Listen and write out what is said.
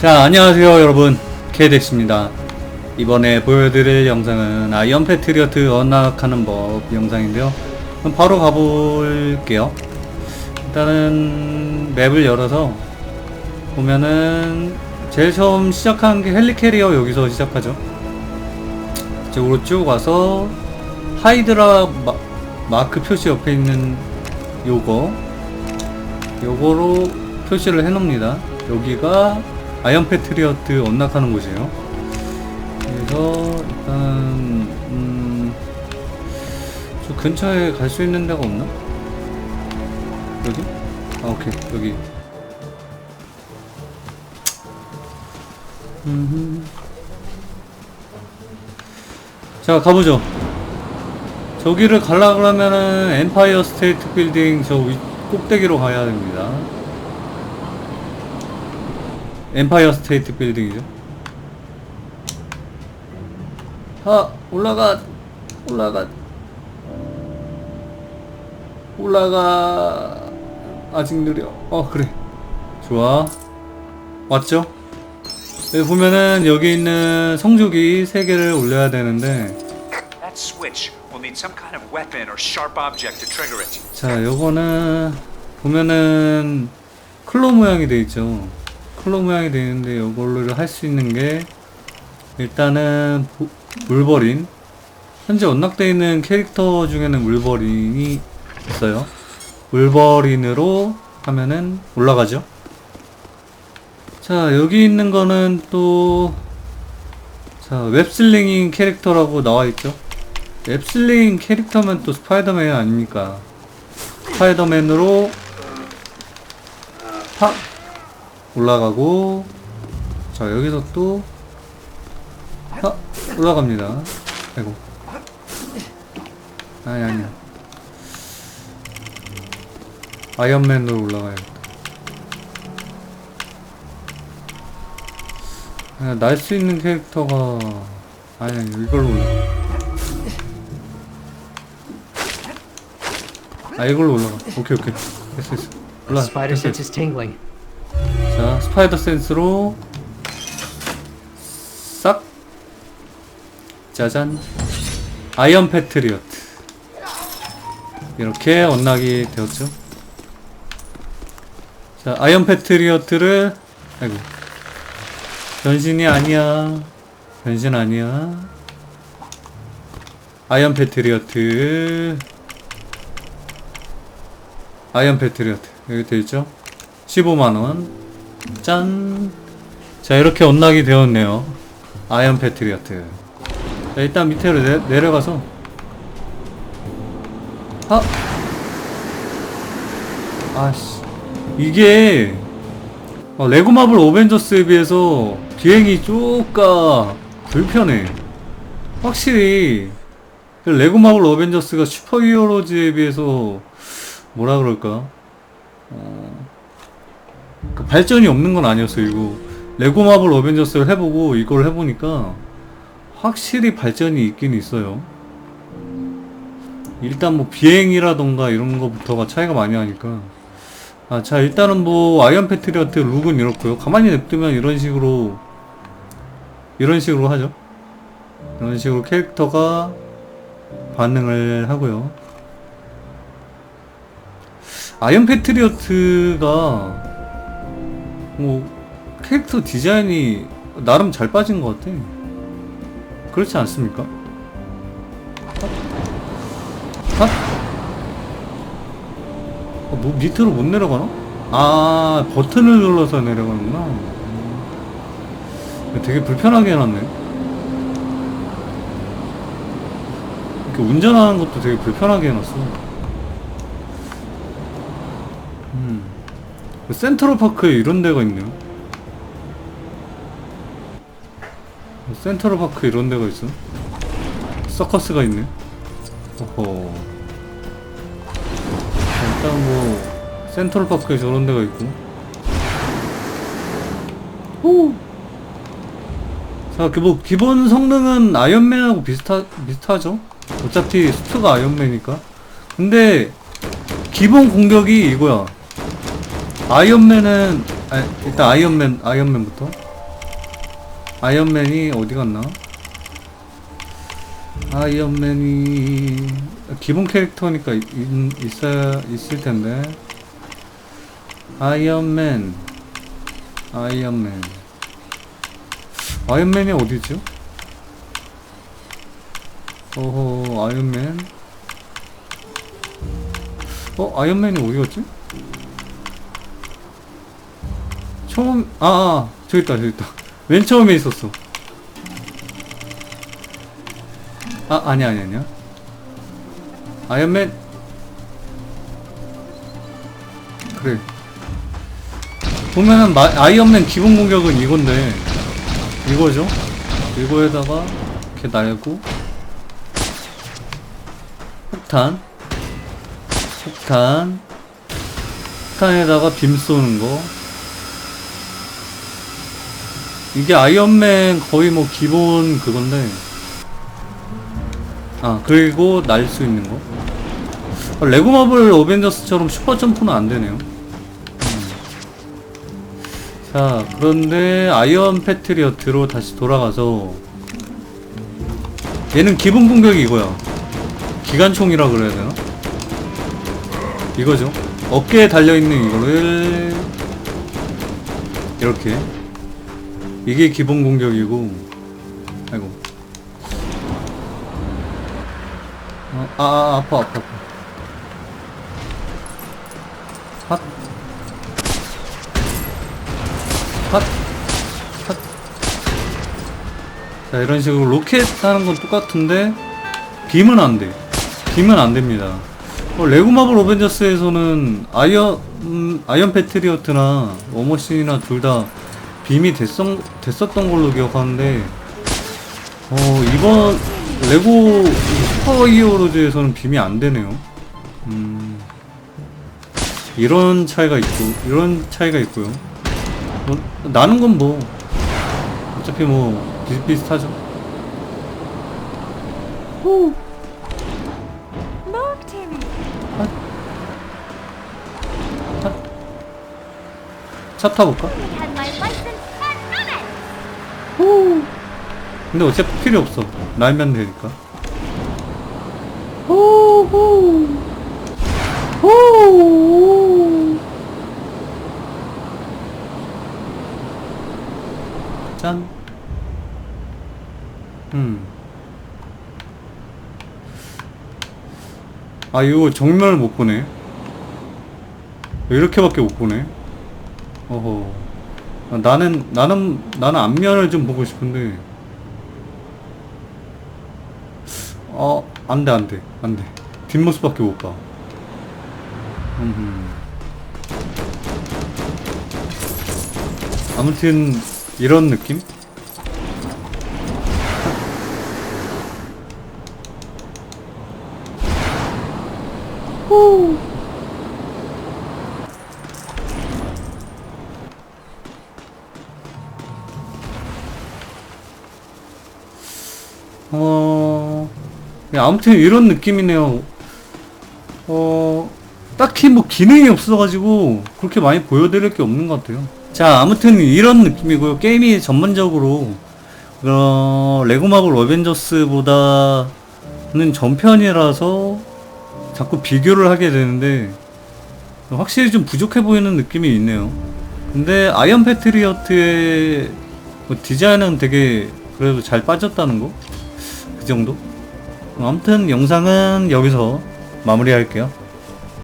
자 안녕하세요 여러분. 케덱스입니다. 이번에 보여드릴 영상은 아이언 패트리어트 언락하는 법 영상인데요. 그럼 바로 가볼게요. 일단은 맵을 열어서 보면은 제일 처음 시작한 게 헬리캐리어 여기서 시작하죠. 이쪽으로 쭉 와서 하이드라 마, 마크 표시 옆에 있는 요거. 요거로 표시를 해 놓습니다. 여기가 아이언 패트리어트 언락하는 곳이에요 그래서 일단 음, 저 근처에 갈 수 있는 데가 없나? 여기? 아 오케이 여기. 자 가보죠 저기를 가려 그러면은 엠파이어 스테이트 빌딩 저 위, 꼭대기로 가야 됩니다 엠파이어 스테이트 빌딩이죠. 아 올라가 올라가. 올라가. 아직 느려. 어 그래. 좋아. 왔죠? 여기 보면은 여기 있는 성조기 3개를 올려야 되는데. 자 요거는 보면은 클로 모양이 돼 있죠 클로 모양이 돼 있는데 요걸로 할 수 있는 게 일단은 보- 물버린. 현재 언락되어 있는 캐릭터 중에는 물버린이 있어요. 물버린으로 하면은 올라가죠. 자 여기 있는 거는 또 자, 웹슬링인 캐릭터라고 나와 있죠. 웹슬링 캐릭터면 또 스파이더맨 아닙니까? 스파이더맨으로 팍 올라가고 자 여기서 또팍 올라갑니다. 아이고. 아니 아니야. 아이언맨으로 올라가야겠다. 날수 있는 캐릭터가 아니 아니 이걸로 올라가. 아 이걸로 올라가. 오케이 오케이. 됐어 됐어. 올라가. Tingling. 자, 스파이더 센스로 싹. 짜잔. 아이언 패트리어트. 이렇게 언락이 되었죠. 자, 아이언 패트리어트를 아이고. 변신이 아니야. 변신 아니야. 아이언 패트리어트. 아이언 패트리어트. 여기 되어있죠? 15만원 짠. 자, 이렇게 언락이 되었네요. 아이언 패트리어트. 자, 일단 밑으로 내, 내려가서. 아! 아씨. 이게, 어, 레고 마블 오벤져스에 비해서 비행이 쪼까 불편해. 확실히, 그 레고 마블 오벤져스가 슈퍼 히어로즈에 비해서 뭐라 그럴까? 그 발전이 없는 건 아니었어요. 이거 레고 마블 어벤져스를 해보고 이걸 해보니까 확실히 발전이 있긴 있어요. 일단 뭐 비행이라던가 이런 거부터가 차이가 많이 하니까. 아 자 일단은 뭐 아이언 패트리어트 룩은 이렇고요. 가만히 냅두면 이런 식으로 이런 식으로 하죠. 이런 식으로 캐릭터가 반응을 하고요. 아이언 패트리어트가 뭐 캐릭터 디자인이 나름 잘 빠진 것 같아. 그렇지 않습니까? 아? 아, 뭐 밑으로 못 내려가나? 아 버튼을 눌러서 내려가는구나. 음. 되게 불편하게 해놨네. 이렇게 운전하는 것도 되게 불편하게 해놨어. 음. 센트럴파크에 이런 데가 있네요. 센트럴파크 에 이런 데가 있어? 서커스가 있네. 어허. 자, 일단 뭐 센트럴파크에 저런 데가 있고. 오. 자, 그뭐 기본 성능은 아이언맨하고 비슷하 비슷하죠. 어차피 수트가 아이언맨이니까. 근데 기본 공격이 이거야. 아이언맨은 아, 일단 아이언맨 아이언맨부터 아이언맨이 어디 갔나? 아이언맨이 기본 캐릭터니까 있, 있어야 있을 텐데. 아이언맨. 아이언맨. 아이언맨이 어디죠? 어허, 아이언맨. 어, 아이언맨이 어디 갔지? 처음, 아, 아, 저기 있다, 저기 있다. 맨 처음에 있었어. 아, 아니, 아니, 아니야. 아이언맨. 그래. 보면은, 마, 아이언맨 기본 공격은 이건데, 이거죠? 이거에다가, 이렇게 날고, 폭탄, 폭탄, 폭탄에다가 빔 쏘는 거, 이게 아이언맨 거의 뭐 기본 그건데. 아 그리고 날 수 있는 거? 아, 레고 마블 어벤져스처럼 슈퍼 점프는 안 되네요. 음. 자 그런데 아이언 패트리어트로 다시 돌아가서 얘는 기본 공격이 이거야. 기관총이라 그래야 되나? 이거죠. 어깨에 달려있는 이거를 이렇게 이게 기본 공격이고. 아이고. 어, 아, 아 아파 아파 핫. 핫, 핫. 자 이런 식으로 로켓 하는 건 똑같은데 빔은 안돼. 빔은 안됩니다. 어, 레고 마블 어벤져스에서는 아이언 음, 아이언 패트리어트나 워머신이나 둘 다 빔이 됐었, 됐었던 걸로 기억하는데 어 이번 레고 슈퍼 히어로즈에서는 빔이 안 되네요 음 이런 차이가 있고 이런 차이가 있고요 뭐, 나는 건 뭐 어차피 뭐 비슷비슷하죠 후. 차 타볼까? 후. 근데 어차피 필요 없어. 날면 되니까. 후후. 후. 짠. 음. 아, 이거 정면을 못 보네. 이렇게밖에 못 보네. 어허. 아, 나는 나는 나는 앞면을 좀 보고 싶은데 어 안돼 안돼 안돼 뒷모습밖에 못 봐. 음흠. 아무튼 이런 느낌? 후. 아무튼 이런 느낌이네요. 어, 딱히 뭐 기능이 없어가지고 그렇게 많이 보여드릴 게 없는 것 같아요. 자, 아무튼 이런 느낌이고요. 게임이 전반적으로 어, 레고 마블 어벤져스보다는 전편이라서 자꾸 비교를 하게 되는데 확실히 좀 부족해 보이는 느낌이 있네요. 근데 아이언 패트리어트의 뭐 디자인은 되게 그래도 잘 빠졌다는 거? 그 정도? 아무튼 영상은 여기서 마무리할게요.